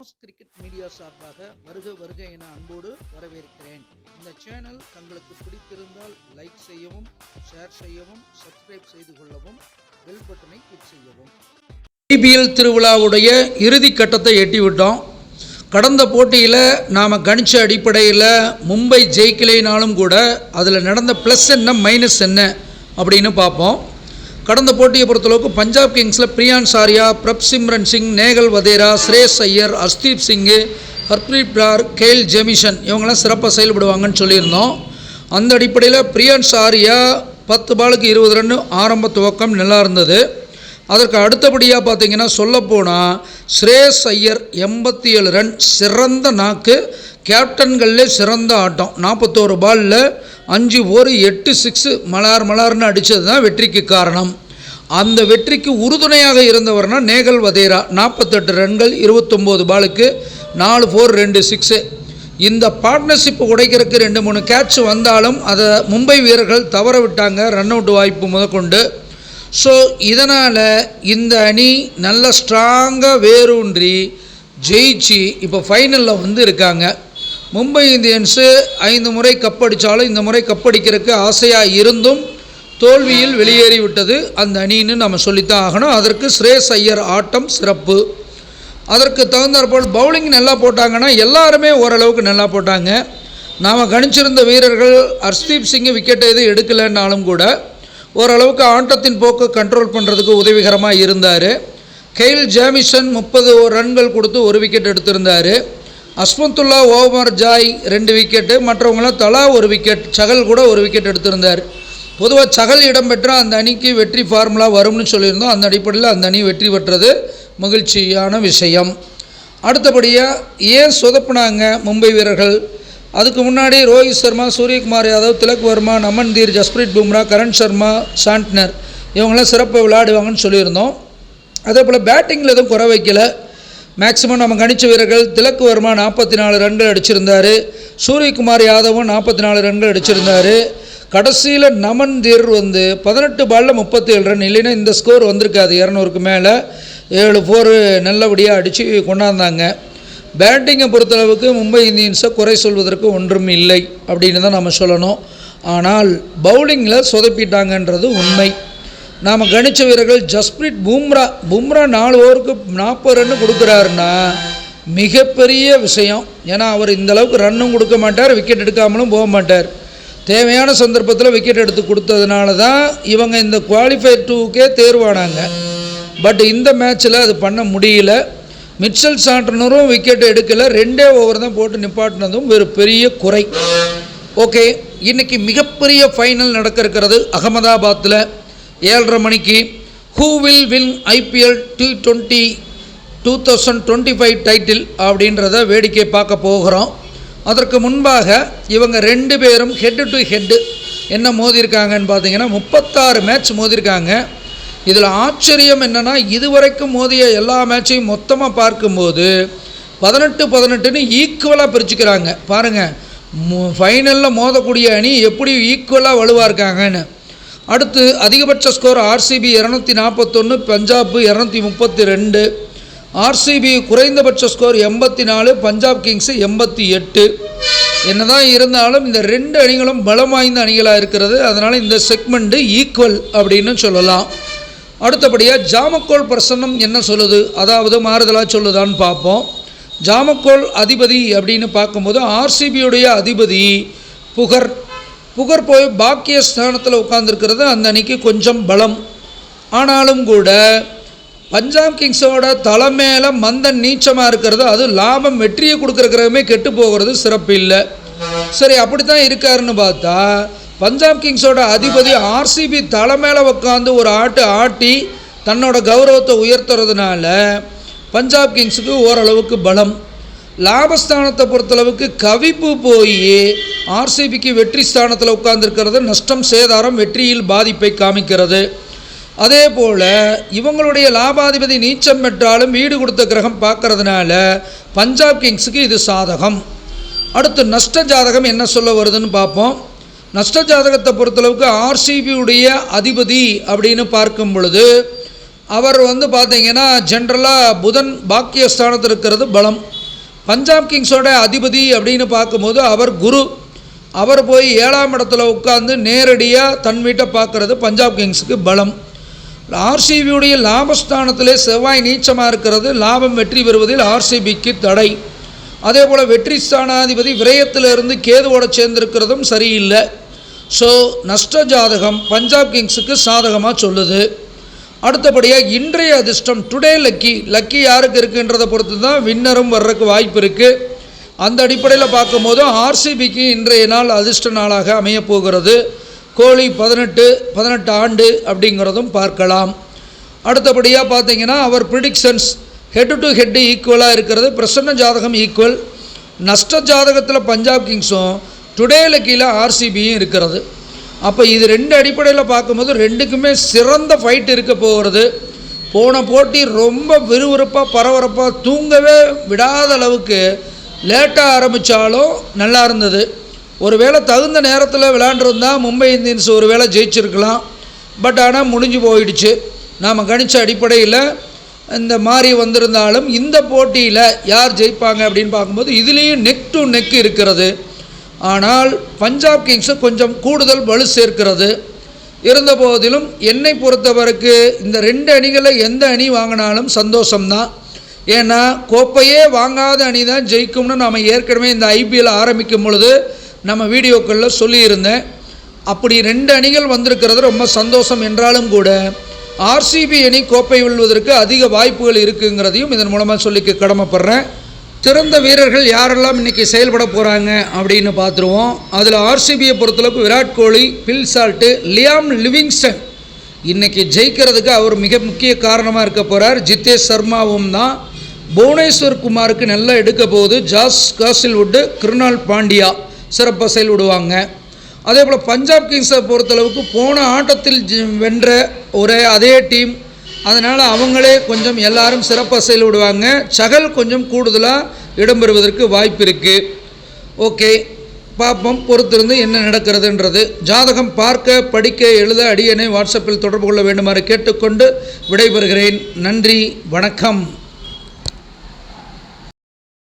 Cricket media சார்பாக வருக வருக என அன்போடு வரவேற்கிறேன். இந்த சேனல் தங்களுக்கு பிடித்திருந்தால் லைக் செய்யவும் ஷேர் செய்யவும் சப்ஸ்கிரைப் செய்து கொள்ளவும் பெல் பட்டனை கிளிக் செய்யவும். ஐபிஎல் திருவிழாவுடைய இறுதி கட்டத்தை எட்டிவிட்டோம். கடந்த போட்டியில் நாம் கணிச்ச அடிப்படையில் மும்பை ஜெயிக்கலைனாலும் கூட அதில் நடந்த ப்ளஸ் என்ன மைனஸ் என்ன அப்படின்னு பார்ப்போம். கடந்த போட்டியை பொறுத்தளவுக்கு பஞ்சாப் கிங்ஸில் பிரியான் சாரியா பிரப் சிம்ரன் சிங் நேகல் வதேரா ஸ்ரேஷ் ஐயர் அஸ்தீப் சிங்கு ஹர்ப்ரீத் பிரார் கேல் ஜெமிஷன் இவங்கெல்லாம் சிறப்பாக செயல்படுவாங்கன்னு சொல்லியிருந்தோம். அந்த அடிப்படையில் பிரியான் சாரியா பத்து பாலுக்கு இருபது ரன் ஆரம்ப துவக்கம் நல்லா இருந்தது. அதற்கு அடுத்தபடியாக பார்த்தீங்கன்னா சொல்லப்போனால் ஸ்ரேஷ் ஐயர் எண்பத்தி ஏழு ரன் சிறந்த நாக்கு கேப்டன்கள்லே சிறந்த ஆட்டம். நாற்பத்தோரு பாலில் அஞ்சு ஓர் எட்டு சிக்ஸு மலார் மலார்னு அடித்தது தான் வெற்றிக்கு காரணம். அந்த வெற்றிக்கு உறுதுணையாக இருந்தவர்னா நேகல் வதேரா. நாற்பத்தெட்டு ரன்கள் இருபத்தொம்போது பாலுக்கு நாலு ஃபோர் ரெண்டு சிக்ஸு இந்த பார்ட்னர்ஷிப் உடைக்கிறதுக்கு ரெண்டு மூணு கேட்ச் வந்தாலும் அதை மும்பை வீரர்கள் தவற விட்டாங்க ரன் அவுட் வாய்ப்பு முதற்கொண்டு. ஸோ இதனால் இந்த அணி நல்ல ஸ்ட்ராங்காக வேரூன்றி ஜெயிச்சு இப்போ ஃபைனலில் வந்து இருக்காங்க. மும்பை இந்தியன்ஸு ஐந்து முறை கப் அடித்தாலும் இந்த முறை கப்படிக்கிறதுக்கு ஆசையாக இருந்தும் தோல்வியில் வெளியேறிவிட்டது அந்த அணின்னு நம்ம சொல்லித்தான் ஆகணும். அதற்கு ஸ்ரேஸ் ஐயர் ஆட்டம் சிறப்பு. அதற்கு தகுந்தாற்போல் பவுலிங் நல்லா போட்டாங்கன்னா எல்லாருமே ஓரளவுக்கு நல்லா போட்டாங்க. நாம் கணிச்சிருந்த வீரர்கள் ஹர்ஸ்தீப் சிங் விக்கெட் எதுவும் எடுக்கலைன்னாலும் கூட ஓரளவுக்கு ஆட்டத்தின் போக்கு கண்ட்ரோல் பண்ணுறதுக்கு உதவிகரமாக இருந்தார். கெயில் ஜாமிசன் முப்பது ரன்கள் கொடுத்து ஒரு விக்கெட் எடுத்திருந்தார். அஸ்மத்துல்லா ஓமர் ஜாய் ரெண்டு விக்கெட்டு மற்றவங்களாம் தலா ஒரு விக்கெட் சகல் கூட ஒரு விக்கெட் எடுத்திருந்தார். பொதுவாக சகல் இடம்பெற்றால் அந்த அணிக்கு வெற்றி ஃபார்முலா வரும்னு சொல்லியிருந்தோம். அந்த அடிப்படையில் அந்த அணி வெற்றி பெற்றது மகிழ்ச்சியான விஷயம். அடுத்தபடியாக ஏன் சொதப்பினாங்க மும்பை வீரர்கள்? அதுக்கு முன்னாடி ரோஹித் சர்மா சூரியகுமார் யாதவ் திலக் வர்மா நமன் தீர் ஜஸ்பிரீத் பும்ரா கரண் சர்மா சாண்ட்னர் இவங்களாம் சிறப்பாக விளையாடுவாங்கன்னு சொல்லியிருந்தோம். அதே போல் பேட்டிங்கில் எதுவும் குறை வைக்கலை. மேக்ஸிமம் நம்ம கணிச்ச வீரர்கள் திலக்கு வர்மா நாற்பத்தி நாலு ரன்கள் அடிச்சிருந்தார். சூரியகுமார் யாதவும் நாற்பத்தி நாலு ரன்கள் அடிச்சிருந்தார். கடைசியில் நமன் தீர் வந்து பதினெட்டு பாலில் முப்பத்தி ஏழு ரன். இல்லைன்னா இந்த ஸ்கோர் வந்திருக்காது. இரநூறுக்கு மேலே ஏழு ஃபோர் நல்லபடியாக அடித்து கொண்டாந்தாங்க. பேட்டிங்கை பொறுத்தளவுக்கு மும்பை இந்தியன்ஸை குறை சொல்வதற்கு ஒன்றும் இல்லை. அப்படின்னு தான் நம்ம சொல்லணும். ஆனால் பவுலிங்கில் சொதப்பிட்டாங்கன்றது உண்மை. நாம் கணித்த வீரர்கள் ஜஸ்பிரீத் பும்ரா பும்ரா நாலு ஓவருக்கு நாற்பது ரன்னு கொடுக்குறாருன்னா மிகப்பெரிய விஷயம். ஏன்னா அவர் இந்த அளவுக்கு ரன்னும் கொடுக்க மாட்டார் விக்கெட் எடுக்காமலும் போக மாட்டார். தேவையான சந்தர்ப்பத்தில் விக்கெட் எடுத்து கொடுத்ததுனால தான் இவங்க இந்த குவாலிஃபை டூக்கே தேர்வானாங்க. பட் இந்த மேட்ச்சில் அது பண்ண முடியல. மிச்சல் சாண்டனரும் விக்கெட் எடுக்கலை. ரெண்டே ஓவர் தான் போட்டு நிப்பாட்டினதும் ஒரு பெரிய குறை. ஓகே இன்றைக்கி மிகப்பெரிய ஃபைனல் நடக்க இருக்கிறது அகமதாபாத்தில் ஏழரை மணிக்கு who will win IPL T twenty two thousand twenty five title அப்படின்றத வேடிக்கை பார்க்க போகிறோம். அதற்கு முன்பாக இவங்க ரெண்டு பேரும் ஹெட்டு டு ஹெட்டு என்ன மோதியிருக்காங்கன்னு பார்த்தீங்கன்னா முப்பத்தாறு மேட்ச் மோதியிருக்காங்க இதில் ஆச்சரியம் என்னென்னா இதுவரைக்கும் மோதிய எல்லா மேட்சையும் மொத்தமாக பார்க்கும்போது பதினெட்டு பதினெட்டுன்னு ஈக்குவலாக பிரிச்சுக்கிறாங்க. பாருங்கள் ஃபைனலில் மோதக்கூடிய அணி எப்படி ஈக்குவலாக வலுவாக இருக்காங்கன்னு. அடுத்து அதிகபட்ச ஸ்கோர் ஆர்சிபி இரநூத்தி நாற்பத்தொன்று பஞ்சாப் இரநூத்தி முப்பத்தி ரெண்டு ஆர்சிபி குறைந்தபட்ச ஸ்கோர் எண்பத்தி நாலு பஞ்சாப் கிங்ஸு எண்பத்தி எட்டு என்னதான் இருந்தாலும் இந்த ரெண்டு அணிகளும் பலம் வாய்ந்த அணிகளாக இருக்கிறது. அதனால் இந்த செக்மெண்ட்டு ஈக்குவல் அப்படின்னு சொல்லலாம். அடுத்தபடியாக ஜாமக்கோல் பிரசன்னம் என்ன சொல்லுது? அதாவது மாறுதலாக சொல்லுதான்னு பார்ப்போம். ஜாமக்கோல் அதிபதி அப்படின்னு பார்க்கும்போது ஆர்சிபியுடைய அதிபதி புகர் புகர் போய் பாக்கிய ஸ்தானத்தில் உட்காந்துருக்கிறது அந்த அன்னைக்கு கொஞ்சம் பலம். ஆனாலும் கூட பஞ்சாப் கிங்ஸோட தலைமையில் மந்தன் நீச்சமாக இருக்கிறது அது லாபம் வெற்றியை கொடுக்குறக்கிறமே கெட்டு போகிறது சிறப்பு இல்லை சரி அப்படி தான் இருக்காருன்னு பார்த்தா பஞ்சாப் கிங்ஸோட அதிபதி ஆர்சிபி தலைமையில் உட்காந்து ஒரு ஆட்டு ஆட்டி தன்னோட கௌரவத்தை உயர்த்துறதுனால பஞ்சாப் கிங்ஸுக்கு ஓரளவுக்கு பலம். லாபஸ்தானத்தை பொறுத்தளவுக்கு கவிப்பு போய் ஆர்சிபிக்கு வெற்றி ஸ்தானத்தில் உட்கார்ந்துருக்கிறது நஷ்டம் சேதாரம் வெற்றியில் பாதிப்பை காமிக்கிறது. அதே போல் இவங்களுடைய லாபாதிபதி நீச்சம் பெற்றாலும் வீடு கொடுத்த கிரகம் பார்க்கறதுனால பஞ்சாப் கிங்ஸுக்கு இது சாதகம். அடுத்து நஷ்ட ஜாதகம் என்ன சொல்ல வருதுன்னு பார்ப்போம். நஷ்ட ஜாதகத்தை பொறுத்தளவுக்கு ஆர்சிபியுடைய அதிபதி அப்படின்னு பார்க்கும் பொழுது அவர் வந்து பார்த்தீங்கன்னா ஜென்ரலாக புதன் பாக்கியஸ்தானத்தில் இருக்கிறது பலம். பஞ்சாப் கிங்ஸோட அதிபதி அப்படின்னு பார்க்கும்போது அவர் குரு. அவர் போய் ஏழாம் இடத்துல உட்காந்து நேரடியாக தன் வீட்டை பார்க்குறது பஞ்சாப் கிங்ஸுக்கு பலம். ஆர்சிபியுடைய லாபஸ்தானத்திலே செவ்வாய் நீச்சமாக இருக்கிறது லாபம் வெற்றி பெறுவதில் ஆர்சிபிக்கு தடை. அதே போல் வெற்றி ஸ்தானாதிபதி விரயத்திலிருந்து கேதுவோட சேர்ந்திருக்கிறதும் சரியில்லை. ஸோ நஷ்ட ஜாதகம் பஞ்சாப் கிங்ஸுக்கு சாதகமாக சொல்லுது. அடுத்தபடியாக இன்றைய அதிர்ஷ்டம் டுடே லக்கி லக்கி யாருக்கு இருக்குன்றதை பொறுத்து தான் வின்னரும் வர்றதுக்கு வாய்ப்பு இருக்குது அந்த அடிப்படையில் பார்க்கும்போது ஆர்சிபிக்கு இன்றைய நாள் அதிர்ஷ்ட நாளாக அமையப்போகிறது கோழி பதினெட்டு பதினெட்டு ஆண்டு அப்படிங்கிறதும் பார்க்கலாம். அடுத்தபடியாக பார்த்தீங்கன்னா அவர் ப்ரிடிக்ஷன்ஸ் ஹெட் டு ஹெட்டு ஈக்குவலாக இருக்கிறது. பிரசன்ன ஜாதகம் ஈக்குவல் நஷ்ட ஜாதகத்தில் பஞ்சாப் கிங்ஸும் டுடே லக்கியில் ஆர்சிபியும் இருக்கிறது. அப்போ இது ரெண்டு அடிப்படையில் பார்க்கும்போது ரெண்டுக்குமே சிறந்த ஃபைட் இருக்க போகிறது. போன போட்டி ரொம்ப விறுவிறுப்பாக பரபரப்பாக தூங்கவே விடாத அளவுக்கு லேட்டாக ஆரம்பித்தாலும் நல்லா இருந்தது. ஒருவேளை தகுந்த நேரத்தில் விளாண்டுருந்தா மும்பை இந்தியன்ஸ் ஒரு வேளை ஜெயிச்சிருக்கலாம். பட் ஆனால் முடிஞ்சு போயிடுச்சு. நாம் கணித்த அடிப்படையில் இந்த மாதிரி வந்திருந்தாலும் இந்த போட்டியில் யார் ஜெயிப்பாங்க அப்படின்னு பார்க்கும்போது இதுலேயும் நெக் டு நெக் இருக்கிறது. ஆனால் பஞ்சாப் கிங்ஸு கொஞ்சம் கூடுதல் வலு சேர்க்கிறது. இருந்த போதிலும் என்னை பொறுத்தவரைக்கு இந்த ரெண்டு அணிகளில் எந்த அணி வாங்கினாலும் சந்தோஷம்தான். ஏன்னா கோப்பையே வாங்காத அணி தான் ஜெயிக்கும்னு நாம் ஏற்கனவே இந்த ஐபிஎல் ஆரம்பிக்கும் பொழுது நம்ம வீடியோக்களில் சொல்லியிருந்தேன். அப்படி ரெண்டு அணிகள் வந்திருக்கிறது ரொம்ப சந்தோஷம் என்றாலும் கூட ஆர்சிபி அணி கோப்பை வெல்வதற்கு அதிக வாய்ப்புகள் இருக்குங்கிறதையும் இதன் மூலமாக சொல்லிக்க கடமைப்படுறேன். சிறந்த வீரர்கள் யாரெல்லாம் இன்றைக்கி செயல்பட போகிறாங்க அப்படின்னு பார்த்துருவோம். அதில் ஆர்சிபியை பொறுத்தளவுக்கு Virat Kohli Phil Salt Liam Livingstone இன்றைக்கி ஜெயிக்கிறதுக்கு அவர் மிக முக்கிய காரணமாக இருக்க போகிறார் ஜித்தேஷ் சர்மாவும் தான். புவனேஸ்வர் குமாருக்கு நல்லா எடுக்க போகுது. ஜாஸ் காசில்வுட்டு கிருணால் பாண்டியா சிறப்பாக செயல்படுவாங்க. அதே போல் பஞ்சாப் கிங்ஸை பொறுத்தளவுக்கு போன ஆட்டத்தில் வென்ற ஒரே அதே டீம் அதனால் அவங்களே கொஞ்சம் எல்லாரும் சிறப்பாக செயல்படுவாங்க சகல் கொஞ்சம் கூடுதலாக இடம்பெறுவதற்கு வாய்ப்பு இருக்குது ஓகே பார்ப்போம் பொறுத்திருந்து என்ன நடக்கிறதுன்றது. ஜாதகம் பார்க்க படிக்க எழுத அடியனை வாட்ஸ்அப்பில் தொடர்பு கொள்ள வேண்டுமாறு கேட்டுக்கொண்டு விடைபெறுகிறேன். நன்றி வணக்கம்.